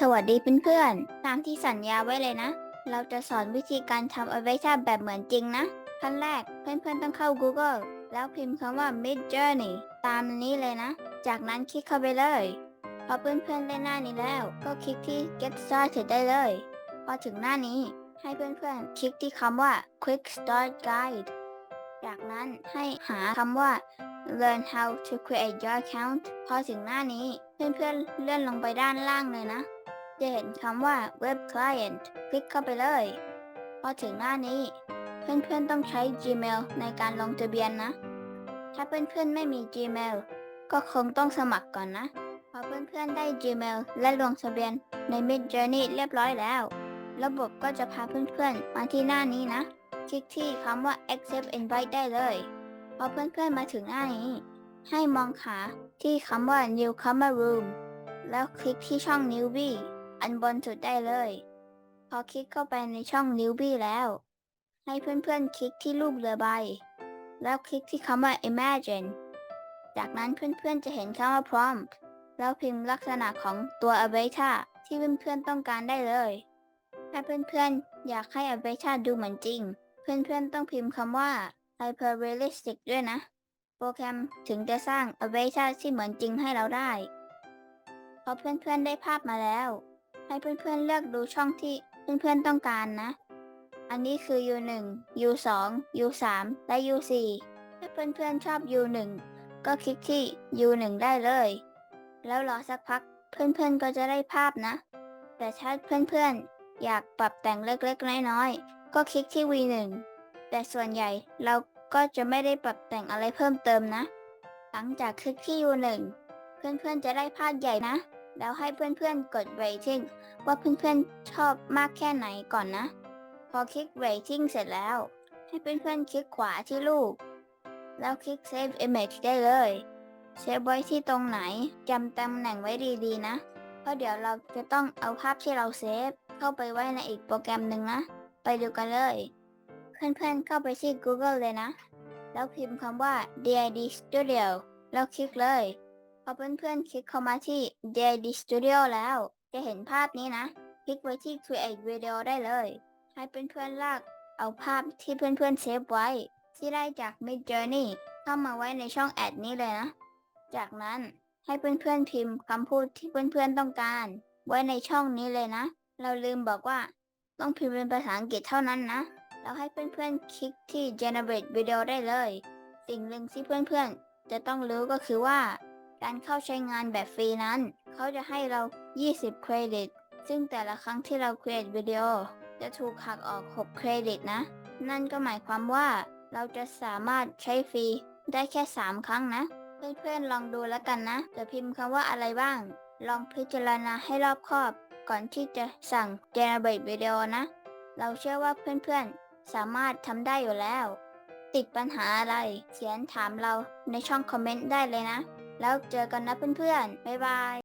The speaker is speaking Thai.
สวัสดีเพื่อนๆ ตามที่สัญญาไว้เลยนะ เราจะสอนวิธีการทำ Avatar แบบเหมือนจริงนะ ขั้นแรกเพื่อนๆ ต้องเข้า Google แล้วพิมพ์คำว่า Mid Journey ตามนี้เลยนะ จากนั้นคลิกเข้าไปเลย พอเพื่อนๆ ได้หน้านี้แล้ว ก็คลิกที่ Get Started ได้เลย พอถึงหน้านี้ให้เพื่อนๆ คลิกที่คำว่า Quick Start Guide จากนั้นให้หาคำว่า Learn how to create your account พอถึงหน้านี้ เพื่อนๆ เลื่อนลงไปด้านล่างเลยนะ จะเห็นคำว่า Web Client คลิกเข้าไปเลย พอถึงหน้านี้ เพื่อนๆต้องใช้ Gmail ในการลงทะเบียนนะ ถ้าเพื่อนๆไม่มี Gmail ก็คงต้องสมัครก่อนนะ พอเพื่อนๆได้ Gmail และลงทะเบียนใน Mid Journey เรียบร้อยแล้ว ระบบก็จะพาเพื่อนๆมาที่หน้านี้นะ คลิกที่คำว่า Accept Invite ได้เลย พอเพื่อนๆมาถึงหน้านี้ ให้มองขาที่คำว่า Newcomer Room แล้วคลิกที่ช่อง Newbie อันบนสุดได้เลย พอคลิกเข้าไปในช่อง Newbie แล้ว ให้เพื่อนๆ คลิกที่รูปเรือใบ แล้วคลิกที่คำว่า Imagine จากนั้นเพื่อนๆ จะเห็นคำว่า Prompt แล้วพิมพ์ลักษณะของตัว Avatar ที่เพื่อนๆ ต้องการได้เลย ถ้าเพื่อนๆ อยากให้ Avatar ดูเหมือนจริง เพื่อนๆ ต้องพิมพ์คำว่า Hyper Realistic ด้วยนะ โปรแกรมถึงจะสร้าง Avatar ที่เหมือนจริงให้เราได้ พอเพื่อนๆ ได้ภาพมาแล้ว ให้เพื่อนๆเลือกดูช่องที่เพื่อนๆต้องการนะ อันนี้คือ U1 U2 U3 และ U4 ถ้าเพื่อนๆชอบ U1 ก็คลิกที่ U1 ได้เลย แล้วรอสักพักเพื่อนๆก็จะได้ภาพนะ แต่ถ้าเพื่อนๆอยากปรับแต่งเล็กๆน้อยๆก็คลิกที่ V1 แต่ส่วนใหญ่เราก็จะไม่ได้ปรับแต่งอะไรเพิ่มเติมนะ หลังจากคลิกที่ U1 เพื่อนๆจะได้ภาพใหญ่นะ แล้วให้เพื่อนๆ กด rating ว่าเพื่อนๆ ชอบมากแค่ไหนก่อนนะ พอคลิก rating เสร็จแล้ว ให้เพื่อนๆ คลิกขวาที่รูป แล้วคลิก save image ได้เลยเซฟไว้ที่ตรงไหนจำตำแหน่งไว้ดีๆนะ เพราะเดี๋ยวเราจะต้องเอาภาพที่เราเซฟเข้าไปไว้ในอีกโปรแกรมหนึ่งนะ ไปดูกันเลย เพื่อนๆ เข้าไปที่ Google เลยนะ แล้วพิมพ์คำว่า DID Studio แล้วคลิกเลย พอเพื่อนๆคลิกเข้ามาที่ DID Studio แล้ว จะเห็นภาพนี้นะ คลิกไว้ที่ Create Video ได้เลย ให้เพื่อนๆลากเอาภาพที่เพื่อนๆเซฟไว้ ที่ได้จาก Mid Journey เข้ามาไว้ในช่องแอดนี้เลยนะ จากนั้นให้เพื่อนๆพิมพ์คำพูดที่เพื่อนๆต้องการ ไว้ในช่องนี้เลยนะ เราลืมบอกว่า ต้องพิมพ์เป็นภาษาอังกฤษเท่านั้นนะแล้วให้เพื่อนๆคลิกที่ generate video ได้เลย สิ่งหนึ่งที่เพื่อนๆจะต้องรู้ก็คือว่า การเข้าใช้งานแบบฟรีนั้น เขาจะให้เรา 20 เครดิต ซึ่งแต่ละครั้งที่เรา create วิดีโอ จะถูกหักออก 6 เครดิตนะ นั่นก็หมายความว่าเราจะสามารถใช้ฟรีได้แค่ 3 ครั้งนะ เพื่อนๆลองดูแล้วกันนะจะพิมพ์คำว่าอะไรบ้าง ลองพิจารณาให้รอบคอบ ก่อนที่จะสั่ง generate video นะ เราเชื่อว่าเพื่อนๆ สามารถทำได้อยู่แล้ว ติดปัญหาอะไร เขียนถามเราในช่องคอมเมนต์ได้เลยนะ แล้วเจอกันนะเพื่อนๆ บ๊ายบาย